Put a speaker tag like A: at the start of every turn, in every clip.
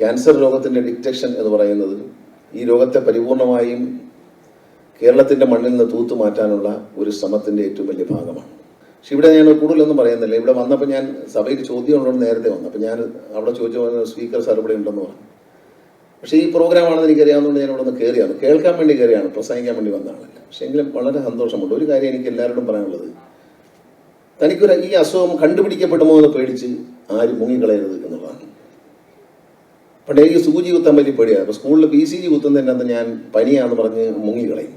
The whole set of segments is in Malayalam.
A: ക്യാൻസർ രോഗത്തിന്റെ ഡിറ്റക്ഷൻ എന്ന് പറയുന്നത് ഈ രോഗത്തെ പരിപൂർണമായും കേരളത്തിന്റെ മണ്ണിൽ നിന്ന് തൂത്തു മാറ്റാനുള്ള ഒരു ശ്രമത്തിന്റെ ഏറ്റവും വലിയ ഭാഗമാണ്. പക്ഷെ ഇവിടെ ഞാൻ കൂടുതലൊന്നും പറയുന്നില്ല. ഇവിടെ വന്നപ്പോൾ ഞാൻ സഭയിൽ ചോദ്യം ഉള്ളതുകൊണ്ട് നേരത്തെ വന്നു. അപ്പോൾ ഞാൻ അവിടെ ചോദിച്ചു സ്പീക്കർ സാർ ഇവിടെ ഉണ്ടെന്ന് പറഞ്ഞു. പക്ഷേ ഈ പ്രോഗ്രാമാണെന്ന് എനിക്കറിയാവുന്നതുകൊണ്ട് ഞാൻ ഇവിടെ നിന്ന് കയറിയാണ് കേൾക്കാൻ വേണ്ടി കയറിയാണ് പ്രസംഗിക്കാൻ വേണ്ടി വന്നതാണല്ല പക്ഷേ എങ്കിലും വളരെ സന്തോഷമുണ്ട്. ഒരു കാര്യം എനിക്ക് എല്ലാവരോടും പറയാനുള്ളത്. തനിക്കൊരു ഈ അസുഖം കണ്ടുപിടിക്കപ്പെടുമോ എന്ന് പേടിച്ച് ആരും മുങ്ങിക്കളയരുത് എന്നുള്ളതാണ്. പണ്ട് എനിക്ക് സൂചി കുത്താൻ വലിയ പേടിയാണ് അപ്പോൾ സ്കൂളിൽ പി സി ജി കുത്തുന്നതിന്റെ അന്ന് ഞാൻ പനിയാന്ന് പറഞ്ഞ് മുങ്ങി കളയും.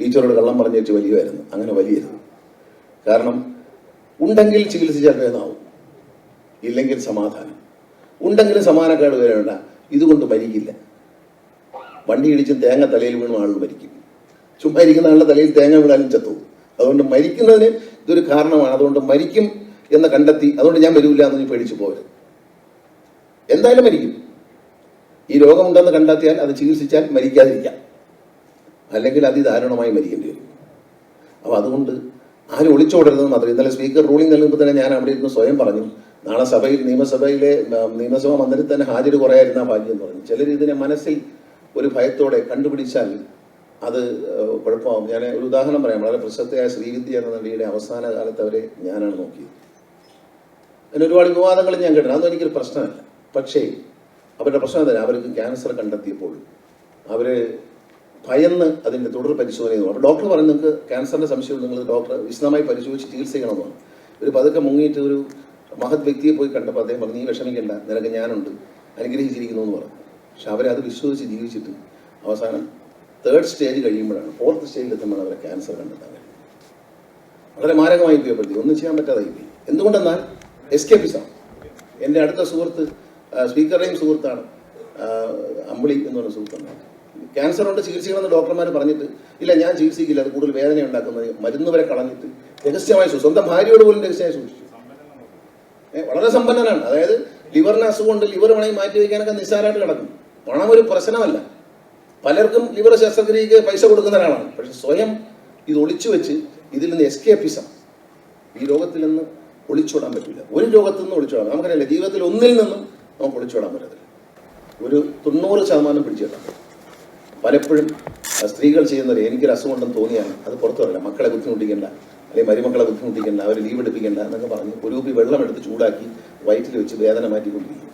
A: ടീച്ചറോട് കള്ളം പറഞ്ഞു വെച്ച് വലിയമായിരുന്നു. അങ്ങനെ വലിയരുത്. കാരണം ഉണ്ടെങ്കിൽ ചികിത്സിച്ചാൽ ഭേദമാവും ഇല്ലെങ്കിൽ സമാധാനം. ഉണ്ടെങ്കിലും സമാനക്കേട് വരേണ്ട ഇതുകൊണ്ട് മരിക്കില്ല വണ്ടി ഇടിച്ചും തേങ്ങ തലയിൽ വീണു ആളുകൾ മരിക്കും ചുമ്മാ ഇരിക്കുന്ന ആളുടെ തലയിൽ തേങ്ങ വീണാലും ചത്തു അതുകൊണ്ട് മരിക്കുന്നതിന് ഇതൊരു കാരണമാണ്. അതുകൊണ്ട് മരിക്കും എന്ന് കണ്ടെത്തി അതുകൊണ്ട് ഞാൻ വരില്ല എന്ന് പേടിച്ചു പോകരുത്. എന്തായാലും മരിക്കും. ഈ രോഗമുണ്ടെന്ന് കണ്ടെത്തിയാൽ അത് ചികിത്സിച്ചാൽ മരിക്കാതിരിക്കാം. അല്ലെങ്കിൽ അതിദാരുണമായി മരിക്കേണ്ടി വരും. അപ്പോൾ അതുകൊണ്ട് ആരും ഒളിച്ചോടരുതെന്ന് മാത്രം. ഇന്നലെ സ്പീക്കർ റൂളിംഗ് നൽകുമ്പോൾ തന്നെ ഞാൻ അവിടെ ഇരുന്ന് സ്വയം പറഞ്ഞു. നാളെ സഭയിൽ നിയമസഭയിലെ നിയമസഭ മന്ദിരത്തിൽ തന്നെ ഹാജർ കുറയായിരുന്ന ഭാഗ്യം എന്ന് പറഞ്ഞു. ചിലർ ഇതിനെ മനസ്സിൽ ഒരു ഭയത്തോടെ കണ്ടുപിടിച്ചാൽ അത് കുഴപ്പമാകും. ഞാൻ ഒരു ഉദാഹരണം പറയാം. വളരെ പ്രശസ്തയായ ശ്രീവിദ്യ എന്ന നടിയുടെ അവസാന കാലത്ത് അവരെ ഞാനാണ് നോക്കിയത്. അതിന് ഒരുപാട് വിവാദങ്ങൾ ഞാൻ കേട്ടു അതൊന്നും എനിക്കൊരു പ്രശ്നമല്ല. പക്ഷേ അവരുടെ പ്രശ്നം തന്നെ. അവർക്ക് ക്യാൻസർ കണ്ടെത്തിയപ്പോൾ അവർ ഭയന്ന് അതിന്റെ തുടർ പരിശോധന ചെയ്തു. അപ്പോൾ ഡോക്ടർ പറഞ്ഞു നിങ്ങൾക്ക് ക്യാൻസറിന്റെ സംശയം നിങ്ങൾ ഡോക്ടർ വിശദമായി പരിശോധിച്ച് ചികിത്സിക്കണമെന്നാണ് ഒരു പതുക്കെ മുങ്ങിയിട്ട് ഒരു മഹത് വ്യക്തിയെ പോയി കണ്ടപ്പോൾ അദ്ദേഹം പറഞ്ഞു നീ വിഷമിക്കണ്ട. നിനക്ക് ഞാനുണ്ട്. അനുഗ്രഹിച്ചിരിക്കുന്നു എന്ന് പറഞ്ഞു. പക്ഷെ അവരെ അത് വിശ്വസിച്ച് ജീവിച്ചിട്ട് അവസാനം തേർഡ് സ്റ്റേജ് കഴിയുമ്പോഴാണ് ഫോർത്ത് സ്റ്റേജിൽ എത്തുമ്പോൾ അവരെ ക്യാൻസർ കണ്ടെത്താൻ വളരെ മാരകമായി ഉപയോഗപ്പെടുത്തി. ഒന്നും ചെയ്യാൻ പറ്റാതായി പോയി എന്തുകൊണ്ടെന്നാൽ എസ്കേപ്പിസം എന്റെ അടുത്ത സുഹൃത്ത് സ്പീക്കറുടെയും സുഹൃത്താണ്. അമ്പിളി എന്ന് പറയുന്ന സുഹൃത്താണ്. ക്യാൻസർ കൊണ്ട് ചികിത്സിക്കണമെന്ന് ഡോക്ടർമാർ പറഞ്ഞിട്ട് ഇല്ല ഞാൻ ചികിത്സിക്കില്ല അത് കൂടുതൽ വേദന ഉണ്ടാക്കുന്നത്. മരുന്ന് വരെ കളഞ്ഞിട്ട് രഹസ്യമായി സ്വന്തം ഭാര്യയോട് പോലും രഹസ്യമായി സൂക്ഷിച്ചു. വളരെ സമ്പന്നനാണ്. അതായത് ലിവറിന് അസുഖമുണ്ട് ലിവർ വേണമെങ്കിൽ മാറ്റി വയ്ക്കാനൊക്കെ നിസ്സാരമായിട്ട് കിടക്കും. പണം ഒരു പ്രശ്നമല്ല. പലർക്കും ലിവർ ശസ്ത്രക്രിയക്ക് പൈസ കൊടുക്കുന്ന ഒരാളാണ്. പക്ഷെ സ്വയം ഇത് ഒളിച്ചു വെച്ച് ഇതിൽ നിന്ന് എസ്കേപ്പിസം ഈ രോഗത്തിൽ നിന്ന് ഒളിച്ചോടാൻ പറ്റില്ല ഒരു രോഗത്തിൽ നിന്ന് ഒളിച്ചോടാൻ നമുക്കറിയില്ല ജീവിതത്തിൽ ഒന്നിൽ നിന്നും നമുക്ക് പൊളിച്ചുവിടാൻ പറ്റത്തില്ല. ഒരു തൊണ്ണൂറ് ശതമാനം പിടിച്ചു കിട്ടാൻ പലപ്പോഴും സ്ത്രീകൾ ചെയ്യുന്നത് എനിക്കൊരു അസുഖം ഉണ്ടെന്ന് തോന്നിയാൽ അത് പുറത്തു വരില്ല മക്കളെ ബുദ്ധിമുട്ടിക്കണ്ട. അല്ലെങ്കിൽ മരുമക്കളെ ബുദ്ധിമുട്ടിക്കണ്ട. അവർ ലീവ് എടുപ്പിക്കണ്ട എന്നൊക്കെ പറഞ്ഞ് ഒരു കുപ്പി വെള്ളം എടുത്ത് ചൂടാക്കി വയറ്റിൽ വെച്ച് വേദന മാറ്റിക്കൊണ്ടിരിക്കും.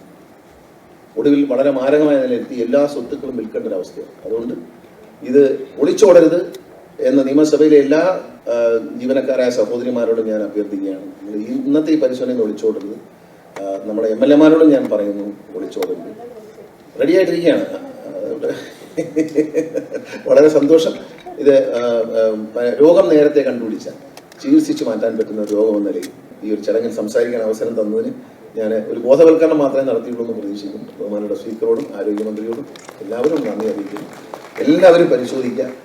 A: ഒടുവിൽ വളരെ മാരകമായ നിലയിലെത്തി. എല്ലാ സ്വത്തുക്കളും വിൽക്കേണ്ട ഒരു അവസ്ഥയാണ്. അതുകൊണ്ട് ഇത് ഒളിച്ചോടരുത് എന്ന നിയമസഭയിലെ എല്ലാ ജീവനക്കാരായ സഹോദരിമാരോടും ഞാൻ അഭ്യർത്ഥിക്കുകയാണ്. ഇന്നത്തെ ഈ പരിശോധനയിൽ ഒളിച്ചോടരുത് നമ്മുടെ എം എൽ എമാരോടും ഞാൻ പറയുന്നു ഒളിച്ചോടരുത് റെഡിയായിട്ടിരിക്കുകയാണ്. വളരെ സന്തോഷം. ഇത് രോഗം നേരത്തെ കണ്ടുപിടിച്ച ചികിത്സിച്ച് മാറ്റാൻ പറ്റുന്ന രോഗം എന്ന നിലയിൽ ഈ ഒരു ചടങ്ങിൽ സംസാരിക്കാൻ അവസരം തന്നതിന് ഞാൻ ഒരു ബോധവൽക്കരണം മാത്രമേ നടത്തിയിട്ടുള്ളൂ എന്ന് പ്രതീക്ഷിക്കുന്നു. ബഹുമാനയുടെ സ്പീക്കറോടും ആരോഗ്യമന്ത്രിയോടും എല്ലാവരും നന്ദി അറിയിക്കുന്നു. എല്ലാവരും പരിശോധിക്കുക.